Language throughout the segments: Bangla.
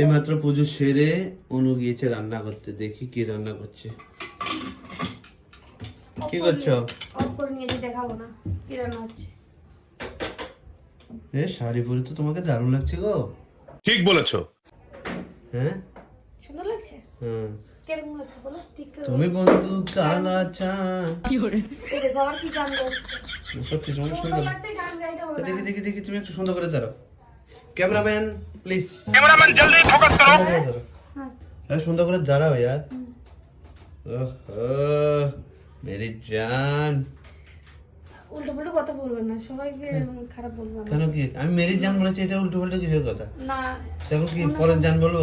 এইমাত্র পুজো সেরে অনু গিয়েছে রান্না করতে। দেখি কি রান্না করছে। কি করছ? অফ করে নিয়েছি দেখাবো না কি রান্না হচ্ছে। এ শাড়ি পরে তো তোমাকে দারুণ লাগছে গো। ঠিক বলেছ। হ্যাঁ? সুন্দর লাগছে? হ্যাঁ। কেরকম লাগছে বলো? ঠিক করে তুমি বন্ধু কালা চাঁদ এই দেখো আবার কি গান গাইছে? সত্যি সুন্দর সুন্দর। লাগছে গান গাইতে দেখি দেখি দেখি তুমি একটু সুন্দর করে দাঁড়াও। ক্যামেরাম্যান প্লিজ ক্যামেরাম্যান জলদি ফোকাস করো। হ্যাঁ সুন্দর করে দাঁড়াও यार ওহো মেরি জান। কেন কি? আমি বলেছি এটা কথা। দেখো কি জান বলব?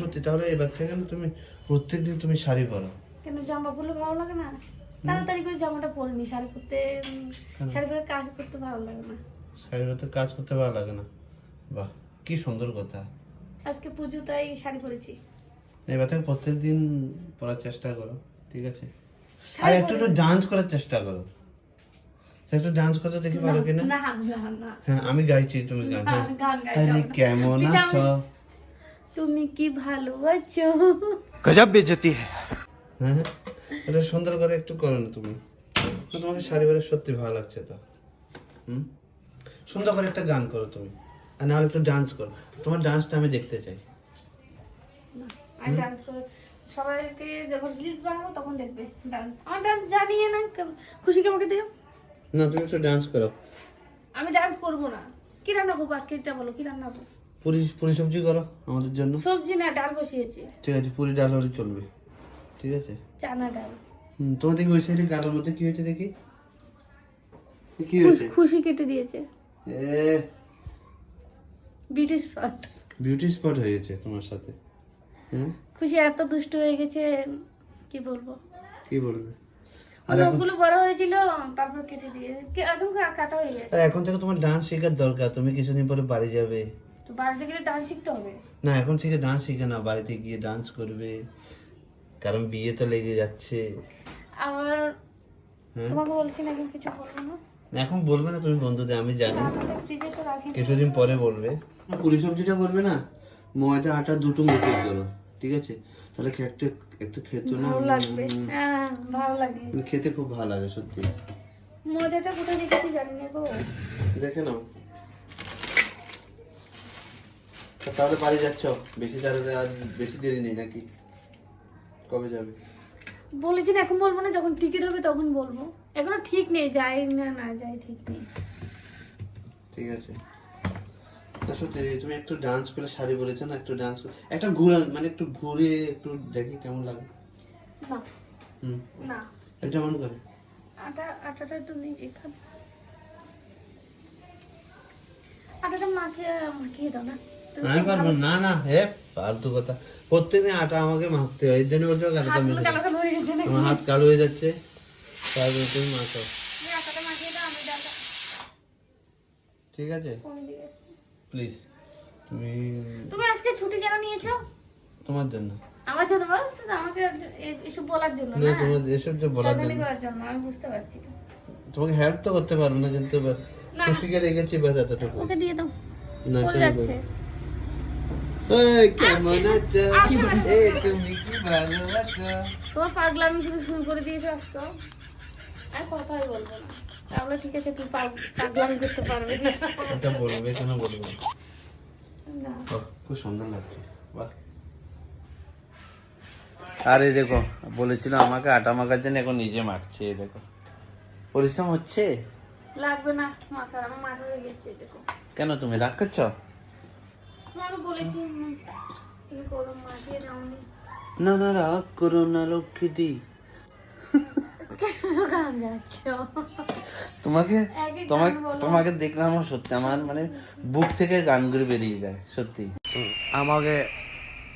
সত্যি তাহলে এবার থেকে তুমি প্রত্যেকদিন তুমি শাড়ি পরো। কেন জামা পড়লে ভালো লাগে না? তাড়াতাড়ি করে জামাটা পরে নি শাড়ি পরতে শাড়ি পরে কাজ করতে ভালো লাগে না। শাড়ি পরতে কাজ করতে ভালো লাগে না। বাহ কি সুন্দর কথা। আজকে পুজো তাই শাড়ি পরেছি। এবার থেকে প্রত্যেকদিন পরার চেষ্টা করো ঠিক আছে? আর একটু একটু ডান্স করার চেষ্টা করো। একটু ডান্স করতে দেখি ভালো কিনা? হ্যাঁ আমি গাইছি তুমি গান তাহলে কেমন আছো? তুমি কি ভালো আছো গজব বেজতি হ্যাঁ।, হ্যাঁ। এটা সুন্দর করে একটু করো না তুমি। তো তোমাকে শাড়ি পরে সত্যি ভালো লাগছে তো। হুম? সুন্দর করে একটা গান করো তুমি। আর নাহলে একটু ডান্স করো। তোমার ডান্সটা আমি দেখতে চাই। আমি ডান্স করে। সবাইকে যখন রিলস বানাবো তখন দেখবে ডান্স আমার ডান্স জানিয়ে না কেম- খুশিকে আমাকে দিও। না তুমি একটু ডান্স করো। আমি ডান্স করব না। কি রান্না করব আজকে? এটা বলো কি রান্না করব পুরি পুরি সবজি করো আমাদের জন্য। সবজি না ডাল বসিয়েছি। ঠিক আছে পুরি ডাল হলে চলবে। ঠিক আছে? চানা ডাল। হুম তোমার দেখি ওই সাইডে গালের মধ্যে কি হয়েছে দেখি। কি হয়েছে? খুশি কেটে দিয়েছে। এ। বিউটি স্পট বিউটি স্পট হয়েছে তোমার সাথে। হ্যাঁ? খুশি এত দুষ্ট হয়ে গেছে কি বলব? কি বলবে? নখগুলো বড় হয়েছিল তারপর কেটে দিয়ে কে- কাটা হয়ে গেছে। এখন থেকে তোমার ডান্স শেখার দরকার তুমি কিছুদিন পরে বাড়ি যাবে। তো বাড়িতে গেলে ডান্স শিখতে হবে? না এখন থেকে ডান্স শিখে না বাড়িতে গিয়ে ডান্স করবে। কারণ বিয়ে তো লেগে যাচ্ছে। আমার হ্যাঁ? তোমাকে বলছি না এখন কিছু বলব না। না, এখন বলবে না তুমি বন্ধুদের আমি জানি। কিছুদিন পরে বলবে। পুরি সবজিটা করবে না? ময়দা আটা দুটো মুঠি করো ঠিক আছে? তাহলে খেতে একটু খেতে না। ভালো লাগবে। হ্যাঁ ভালো লাগে। খেতে খুব ভালো লাগে সত্যি। ময়দাটা কোথায় রেখেছি জানি না গো। দেখে নাও। তা তাহলে বাড়ি যাচ্ছ? বেশি আর বেশি দেরি নেই নাকি? কবে যাবে? বলেছি না এখন বলব না যখন টিকিট হবে তখন বলব। এখনও ঠিক নেই যাই না না যাই ঠিক নেই। ঠিক আছে। না সত্যি তুমি একটু ডান্স করে শাড়ি বলেছ না একটু ডান্স একটা ঘুরে মানে একটু ঘুরে একটু দেখি কেমন লাগে। না। হুম? না। এটা মন করে আটা আটাটা নেই এখানে আটাটা মাখিয়ে মাখিয়ে দাও না। তুমি আমি পারব না না হে ফালতু কথা। প্রত্যেকদিন আটা আমাকে মাখতে হয় এর জন্য বলছো কালো হাত কালো হয়ে যাচ্ছে তারপরে তুমি মাখো। ঠিক আছে? প্লিজ তুমি তুমি আজকে ছুটি কেন নিয়েছো? তোমার জন্য। আমার জন্য বাস আমাকে এসব বলার জন্য না তোমার এসব যে বলার জন্য। করার জন্য আমি বুঝতে পারছি তো। তোমাকে হেল্প তো করতে পারব না কিন্তু বাস। খুশিকে রেখেছি বাস এতটুকু ওকে দিয়ে দাও। না যাচ্ছে। কেমন আছো? এই তুমি কি ভালো আছো? তোমার পাগলামি শুধু শুরু করে দিয়েছ আজকে? আর কথাই বলব না। তাহলে ঠিক আছে তুই পাগলামি করতে পারবে। না এটা বলবে কেন বলবে? না? না খুব সুন্দর লাগছে। বাহ। আরে দেখো বলেছিল আমাকে আটা মাখার জন্য এখন নিজে মাখছে দেখো। পরিশ্রম হচ্ছে? লাগবে না মাথা আমার মাথা হয়ে গেছে দেখো। কেন তুমি রাগ করছ? তোমাকে বলেছি তুমি করো মাখিয়ে দাওনি না। না রাগ করো না লক্ষ্মীটি কেন গান তোমাকে তোমাকে তোমাকে দেখলাম সত্যি আমার মানে বুক থেকে গানগুলো বেরিয়ে যায় সত্যি। আমাকে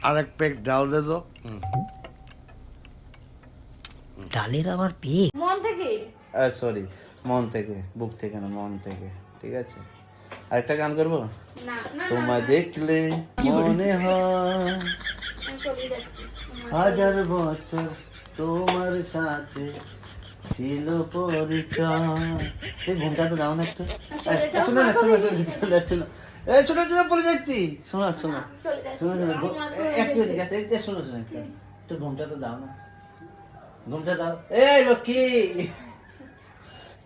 আরেক পেক ডাল দে তো। ডালের আবার পেয়ে মন থেকে? সরি মন থেকে বুক থেকে না মন থেকে ঠিক আছে? আরেকটা গান করব? তোমায় দেখলে মনে হয়। হাজার বছর তোমার সাথে ছিল পরিচয়। এই ঘুমটা তো দাও না একটু। শোনো না শোনো শোনো এই ছোট ছোট বলে যাচ্ছি। শোনো শোনো। শোনো শোনো একটু এদিকে একটু শোনো শোনো একটু। একটু ঘুমটা তো দাও না। ঘুমটা দাও। এই লক্ষ্মী।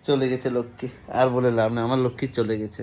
চলে গেছে লক্ষ্মী। আর বলে লাভ না আমার লক্ষ্মী চলে গেছে।